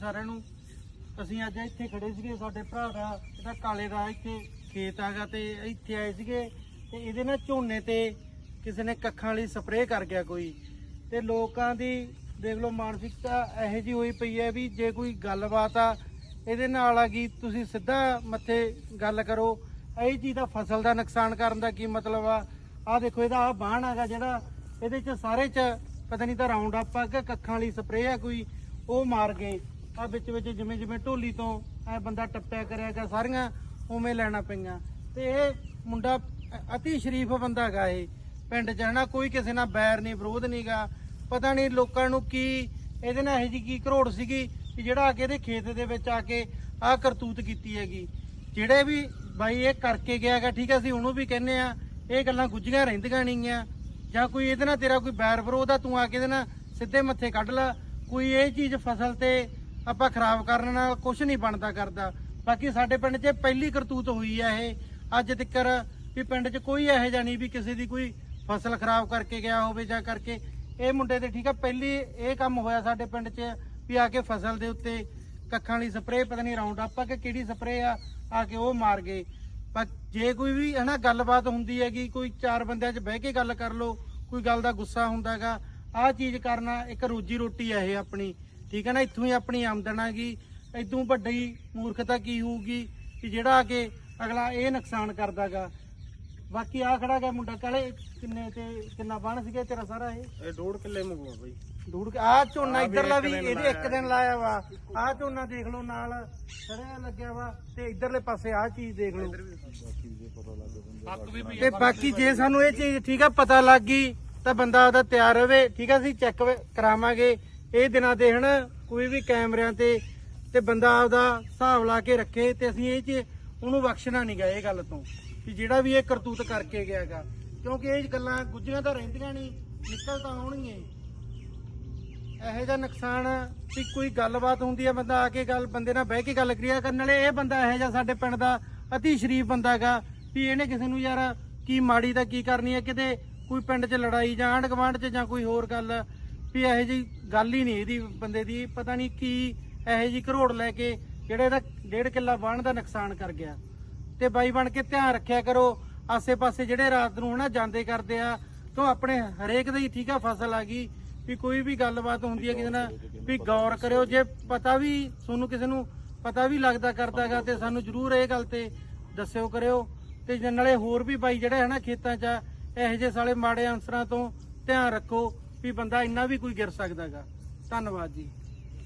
ਸਾਰਿਆਂ ਨੂੰ। ਅਸੀਂ ਅੱਜ ਇੱਥੇ ਖੜੇ ਸੀਗੇ, ਸਾਡੇ ਭਰਾ ਦਾ, ਇਹਦਾ ਕਾਲੇ ਦਾ ਇੱਥੇ ਖੇਤ ਹੈਗਾ ਤੇ ਇੱਥੇ ਆਏ ਸੀਗੇ ਤੇ ਇਹਦੇ ਨਾਲ ਝੋਨੇ ਤੇ ਕਿਸੇ ਨੇ ਕੱਖਾਂ ਵਾਲੀ ਸਪਰੇਅ ਕਰ ਗਿਆ ਕੋਈ। ਤੇ ਲੋਕਾਂ ਦੀ ਦੇਖ ਲਓ ਮਾਨਸਿਕਤਾ ਇਹੋ ਜੀ ਹੋਈ ਪਈ ਹੈ ਵੀ ਜੇ ਕੋਈ ਗੱਲਬਾਤ ਆ, ਇਹਦੇ ਨਾਲ ਆ ਗਈ ਤੁਸੀਂ ਸਿੱਧਾ ਮੱਥੇ ਗੱਲ ਕਰੋ, ਇਹ ਚੀਜ਼ ਦਾ ਫਸਲ ਦਾ ਨੁਕਸਾਨ ਕਰਨ ਦਾ ਕੀ ਮਤਲਬ ਆ? ਆ ਦੇਖੋ, ਇਹਦਾ ਆ ਬਾਣ ਹੈਗਾ ਜਿਹੜਾ, ਇਹਦੇ ਚ ਸਾਰੇ ਚ, ਪਤਾ ਨਹੀਂ ਤਾਂ ਰਾਉਂਡ ਅਪ ਆ ਕਿ ਕੱਖਾਂ ਵਾਲੀ ਸਪਰੇਅ ਆ ਕੋਈ, ਉਹ ਮਾਰ ਗਏ। ਆ ਵਿੱਚ ਵਿੱਚ ਜਿਵੇਂ ਜਿਵੇਂ ਢੋਲੀ ਤੋਂ ਐ ਬੰਦਾ ਟੱਪਿਆ ਕਰਿਆਗਾ ਸਾਰੀਆਂ ਉਵੇਂ ਲੈਣਾ ਪਈਆਂ। ਤੇ ਇਹ ਮੁੰਡਾ ਅ- ਅਤੀ ਸ਼ਰੀਫ ਬੰਦਾ ਹੈਗਾ ਇਹ। ਪਿੰਡ ਚ ਹਨਾ, ਕੋਈ ਕਿਸੇ ਨਾਲ ਬੈਰ ਨਹੀਂ, ਵਿਰੋਧ ਨਹੀਂਗਾ ਪਤਾ ਨਹੀਂ ਲੋਕਾਂ ਨੂੰ ਕੀ, ਇਹਦੇ ਨਾਲ ਇਹ ਜੀ ਕੀ ਘਰੋੜ ਸੀਗੀ ਕਿ ਜਿਹੜਾ ਆ ਕੇ ਇਹਦੇ ਖੇਤ ਦੇ ਵਿੱਚ ਆ ਕੇ ਆਹ ਕਰਤੂਤ ਕੀਤੀ ਹੈਗੀ। ਜਿਹੜੇ ਵੀ ਬਾਈ ਇਹ ਕਰਕੇ ਗਿਆਗਾ ਠੀਕ ਹੈ ਅਸੀਂ ਉਹਨੂੰ ਵੀ ਕਹਿੰਨੇ ਆ, ਇਹ ਗੱਲਾਂ ਗੁੱਝੀਆਂ ਰਹਿੰਦੀਆਂ ਨਹੀਂਗੀਆਂ ਜਾਂ ਕੋਈ ਇਹਦੇ ਨਾਲ ਤੇਰਾ ਕੋਈ ਬੈਰ ਵਿਰੋਧ ਆ, ਤੂੰ ਆ ਕੇ ਇਹਦੇ ਨਾਲ ਸਿੱਧੇ ਮੱਥੇ ਕੱਢ ਲਾ। ਕੋਈ ਇਹ ਚੀਜ਼ ਫਸਲ ਤੇ ਆਪਾਂ ਖਰਾਬ ਕਰਨ ਨਾਲ ਕੁਝ ਨਹੀਂ ਬਣਦਾ ਕਰਦਾ। ਬਾਕੀ ਸਾਡੇ ਪਿੰਡ 'ਚ ਪਹਿਲੀ ਕਰਤੂਤ ਹੋਈ ਹੈ ਇਹ। ਅੱਜ ਤੱਕਰ ਵੀ ਪਿੰਡ 'ਚ ਕੋਈ ਇਹੋ ਜਿਹਾ ਨਹੀਂ ਵੀ ਕਿਸੇ ਦੀ ਕੋਈ ਫਸਲ ਖਰਾਬ ਕਰਕੇ ਗਿਆ ਹੋਵੇ ਜਾਂ ਕਰਕੇ। ਇਹ ਮੁੰਡੇ ਤੇ ਠੀਕ ਆ, ਪਹਿਲੀ ਇਹ ਕੰਮ ਹੋਇਆ ਸਾਡੇ ਪਿੰਡ 'ਚ ਵੀ ਆ ਕੇ ਫਸਲ ਦੇ ਉੱਤੇ ਕੱਖਾਂ ਵਾਲੀ ਸਪਰੇਅ, ਪਤਾ ਨਹੀਂ ਰਾਉਂਡ ਆਪਾਂ ਕਿ ਕਿਹੜੀ ਸਪਰੇਅ ਆ ਆ ਕੇ ਉਹ ਮਾਰ ਗਏ। ਪਰ ਜੇ ਕੋਈ ਵੀ ਹਨਾ ਗੱਲਬਾਤ ਹੁੰਦੀ ਹੈਗੀ, ਕੋਈ ਚਾਰ ਬੰਦਿਆਂ 'ਚ ਬਹਿ ਕੇ ਗੱਲ ਕਰ ਲੋ ਕੋਈ ਗੱਲ ਦਾ ਗੁੱਸਾ ਹੁੰਦਾਗਾ। ਆਹ ਚੀਜ਼ ਕਰਨਾ ਇੱਕ ਰੋਜੀ ਰੋਟੀ ਹੈ ਇਹ ਆਪਣੀ। ਠੀਕ ਹੈ ਨਾ ਇੱਥੋਂ ਹੀ ਆਪਣੀ ਆਮਦਨ ਆਗੀ ਇਦੋਂ ਵੱਡੀ ਮੂਰਖਤਾ ਕੀ ਹੋਊਗੀ ਕਿ ਜਿਹੜਾ ਆ ਕੇ ਅਗਲਾ ਇਹ ਨੁਕਸਾਨ ਕਰਦਾਗਾ। ਬਾਕੀ ਆ ਖੜਾ ਗਿਆ ਮੁੰਡਾ ਕਾਲੇ ਕਿੰਨੇ ਤੇ ਕਿੰਨਾ ਬਣ ਸੀਗਾ ਤੇਰਾ ਸਾਰਾ ਇਹ? ਇਹ ਡੋੜ ਕਿੱਲੇ ਮੰਗਵਾ ਬਾਈ। ਦੂੜ ਆ ਝੋਨਾ ਇੱਧਰਲਾ ਇੱਕ ਵੀ ਦਿਨ ਇਹਦੇ ਇੱਕ ਲਾਇਆ ਦਿਨ ਲਾਇਆ ਵਾ। ਆ ਝੋਨਾ ਦੇਖ ਲਓ ਨਾਲ ਸੜਿਆ ਲੱਗਿਆ ਵਾ ਤੇ ਇੱਧਰਲੇ ਪਾਸੇ ਆ ਚੀਜ਼ ਦੇਖ ਲਓ। ਤੇ ਬਾਕੀ ਜੇ ਸਾਨੂੰ ਇਹ ਚੀਜ਼ ਠੀਕ ਆ ਪਤਾ ਲੱਗ ਗਈ ਤਾਂ ਬੰਦਾ ਉਹਦਾ ਤਿਆਰ ਰਵੇ ਠੀਕ ਆ ਅਸੀਂ ਚੈੱਕ ਕਰਾਵਾਂਗੇ। ਇਹ ਦਿਨਾਂ ਦੇ ਹਨਾ, ਕੋਈ ਵੀ ਕੈਮਰਿਆਂ ਤੇ ਤੇ ਬੰਦਾ ਆਪਦਾ ਹਿਸਾਬ ਲਾ ਕੇ ਰੱਖੇ ਤੇ ਅਸੀਂ ਇਹ ਚ ਉਹਨੂੰ ਬਖਸ਼ਣਾ ਨਹੀਂ ਗਏ ਇਹ ਗੱਲ ਤੋਂ ਕਿ ਜਿਹੜਾ ਵੀ ਇਹ ਕਰਤੂਤ ਕਰਕੇ ਗਿਆਗਾ ਕਿਉਂਕਿ ਇਹ ਗੱਲਾਂ ਗੁੱਝੀਆਂ ਤਾਂ ਰਹਿੰਦੀਆਂ ਨਹੀਂ ਨਿਕਲ ਤਾਂ ਆਉਣਗੀਆਂ ਇਹੋ ਜਿਹਾ ਨੁਕਸਾਨ ਵੀ ਕੋਈ ਗੱਲਬਾਤ ਹੁੰਦੀ ਹੈ ਬੰਦਾ ਆ ਕੇ ਗੱਲ, ਬੰਦੇ ਨਾਲ ਬਹਿ ਕੇ ਗੱਲ ਕਰੀਆ ਕਰਨ ਵਾਲੇ ਇਹ ਬੰਦਾ ਇਹੋ ਜਿਹਾ ਸਾਡੇ ਪਿੰਡ ਦਾ ਅਤੀ ਸ਼ਰੀਫ ਬੰਦਾ ਹੈਗਾ, ਵੀ ਇਹਨੇ ਕਿਸੇ ਨੂੰ ਯਾਰ ਕੀ ਮਾੜੀ ਤਾਂ ਕੀ ਕਰਨੀ ਹੈ, ਕਿਤੇ ਕੋਈ ਪਿੰਡ 'ਚ ਲੜਾਈ ਜਾਂ ਆਂਢ ਗੁਆਂਢ 'ਚ ਜਾਂ ਕੋਈ ਹੋਰ ਗੱਲ ਵੀ ਇਹੋ ਜਿਹੀ ਗੱਲ ਹੀ ਨਹੀਂ ਇਹਦੀ ਬੰਦੇ ਦੀ ਪਤਾ ਨਹੀਂ ਕੀ ਇਹੋ ਜਿਹੀ ਘਰੋੜ ਲੈ ਕੇ ਜਿਹੜਾ ਇਹਦਾ ਡੇਢ ਕਿੱਲਾ ਵਾਹਣ ਦਾ ਨੁਕਸਾਨ ਕਰ ਗਿਆ। ਤੇ ਬਾਈ ਬਣ ਕੇ ਧਿਆਨ ਰੱਖਿਆ ਕਰੋ ਆਸੇ-ਪਾਸੇ ਜਿਹੜੇ ਰਾਤ ਨੂੰ ਹਨਾ ਜਾਂਦੇ ਕਰਦੇ ਆ ਤੋਂ ਆਪਣੇ ਹਰੇਕ ਦੀ ਠੀਕ ਆ ਫਸਲ ਆ ਗਈ ਵੀ ਕੋਈ ਵੀ ਗੱਲਬਾਤ ਹੁੰਦੀ ਹੈ ਕਿਸੇ ਨਾਲ ਵੀ ਗੌਰ ਕਰਿਓ ਜੇ ਪਤਾ ਵੀ ਤੁਹਾਨੂੰ ਕਿਸੇ ਨੂੰ ਪਤਾ ਵੀ ਲੱਗਦਾ ਕਰਦਾਗਾ ਤੇ ਸਾਨੂੰ ਜਰੂਰ ਇਹ ਗੱਲ ਤੇ ਦੱਸਿਓ ਕਰਿਓ। ਤੇ ਜੇ ਨਾਲੇ ਹੋਰ ਵੀ ਬਾਈ ਜਿਹੜੇ ਹਨਾ ਖੇਤਾਂ 'ਚ ਆ, ਇਹੋ ਜਿਹੇ ਸਾਲੇ ਮਾੜੇ ਅਨਸਰਾਂ ਤੋਂ ਧਿਆਨ ਰੱਖੋ ਵੀ ਬੰਦਾ ਇੰਨਾ ਵੀ ਕੋਈ ਗਿਰ ਸਕਦਾਗਾ ਧੰਨਵਾਦ ਜੀ।